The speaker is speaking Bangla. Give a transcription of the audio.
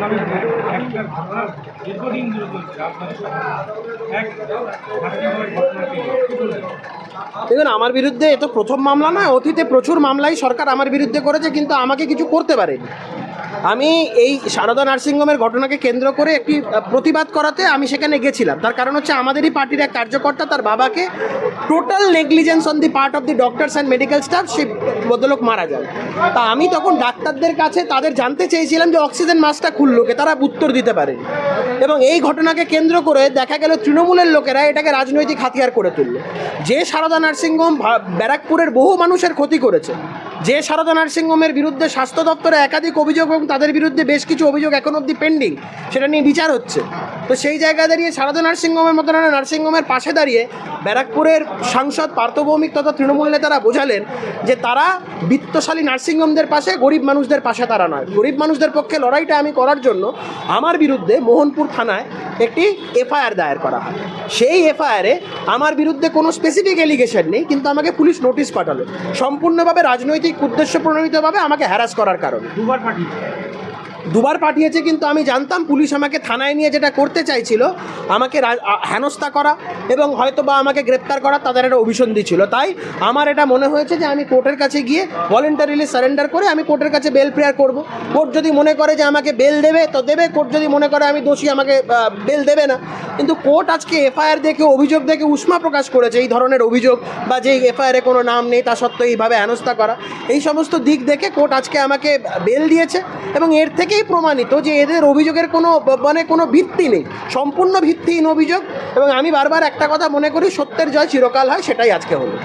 তার একটা ঘটনা দীর্ঘদিন ধরে চলছে এক? দেখুন, আমার বিরুদ্ধে এ তো প্রথম মামলা নয়, অতীতে প্রচুর মামলাই সরকার আমার বিরুদ্ধে করেছে, কিন্তু আমাকে কিছু করতে পারেনি। আমি এই সারদা নার্সিংহোমের ঘটনাকে কেন্দ্র করে একটি প্রতিবাদ করাতে আমি সেখানে গেছিলাম। তার কারণ হচ্ছে আমাদেরই পার্টির এক কার্যকর্তা, তার বাবাকে total negligence on the part of the doctors and medical staff সেই ভদ্রলোক মারা যান। তা আমি তখন ডাক্তারদের কাছে তাদের জানতে চেয়েছিলাম যে অক্সিজেন মাস্কটা খুললো কে তারা উত্তর দিতে পারেনি। এবং এই ঘটনাকে কেন্দ্র করে দেখা গেল তৃণমূলের লোকেরা এটাকে রাজনৈতিক হাতিয়ার করে তুললো। যে সারদা নার্সিংহোম ব্যারাকপুরের বহু মানুষের ক্ষতি করেছে যে সারদা নার্সিংহোমের বিরুদ্ধে স্বাস্থ্য দপ্তরে একাধিক অভিযোগ এবং তাদের বিরুদ্ধে বেশ কিছু অভিযোগ এখন অবধি পেন্ডিং সেটা নিয়ে বিচার হচ্ছে। তো সেই জায়গায় দাঁড়িয়ে সারদা নার্সিংহোমের একটা নার্সিংহোমের পাশে দাঁড়িয়ে ব্যারাকপুরের সাংসদ পার্থ ভৌমিক তথা তৃণমূল নেতারা বোঝালেন যে তারা বিত্তশালী নার্সিংহোমদের পাশে, গরিব মানুষদের পাশে তারা নয়। গরিব মানুষদের পক্ষে লড়াইটা আমি করার জন্য আমার বিরুদ্ধে মোহনপুর থানায় একটি এফআইআর দায়ের করা হয়। সেই এফআইআরে আমার বিরুদ্ধে কোনো স্পেসিফিক এলিগেশন নেই, কিন্তু আমাকে পুলিশ নোটিশ পাঠালো। সম্পূর্ণভাবে রাজনৈতিক উদ্দেশ্য প্রণোদিতভাবে আমাকে হ্যারাস করার কারণে। দুবার পাঠিয়েছে কিন্তু আমি জানতাম পুলিশ আমাকে থানায় নিয়ে যেটা করতে চাইছিল, আমাকে হেনস্থা করা এবং হয়তো বা আমাকে গ্রেপ্তার করা তাদের একটা অভিসন্ধি ছিল। তাই আমার এটা মনে হয়েছে যে আমি কোর্টের কাছে গিয়ে ভলেন্টারিলি সারেন্ডার করে আমি কোর্টের কাছে বেল প্রেয়ার করব। কোর্ট যদি মনে করে যে আমাকে বেল দেবে, তো দেবে। কোর্ট যদি মনে করে আমি দোষী, আমাকে বেল দেবে না। কিন্তু কোর্ট আজকে এফআইআর দেখে, অভিযোগ দেখে উষ্মা প্রকাশ করেছে এই ধরনের অভিযোগ বা যে এফআইআরে কোনো নাম নেই, তা সত্ত্বেও এইভাবে হেনস্থা করা। এই সমস্ত দিক দেখে কোর্ট আজকে আমাকে বেল দিয়েছে এবং এর থেকেই প্রমাণিত যে এদের অভিযোগের কোনো মানে কোনো ভিত্তি নেই। সম্পূর্ণ ভিত্তিহীন অভিযোগ এবং আমি বারবার একটা কথা মনে করি, সত্যের জয় চিরকাল হয়, সেটাই আজকে হলো।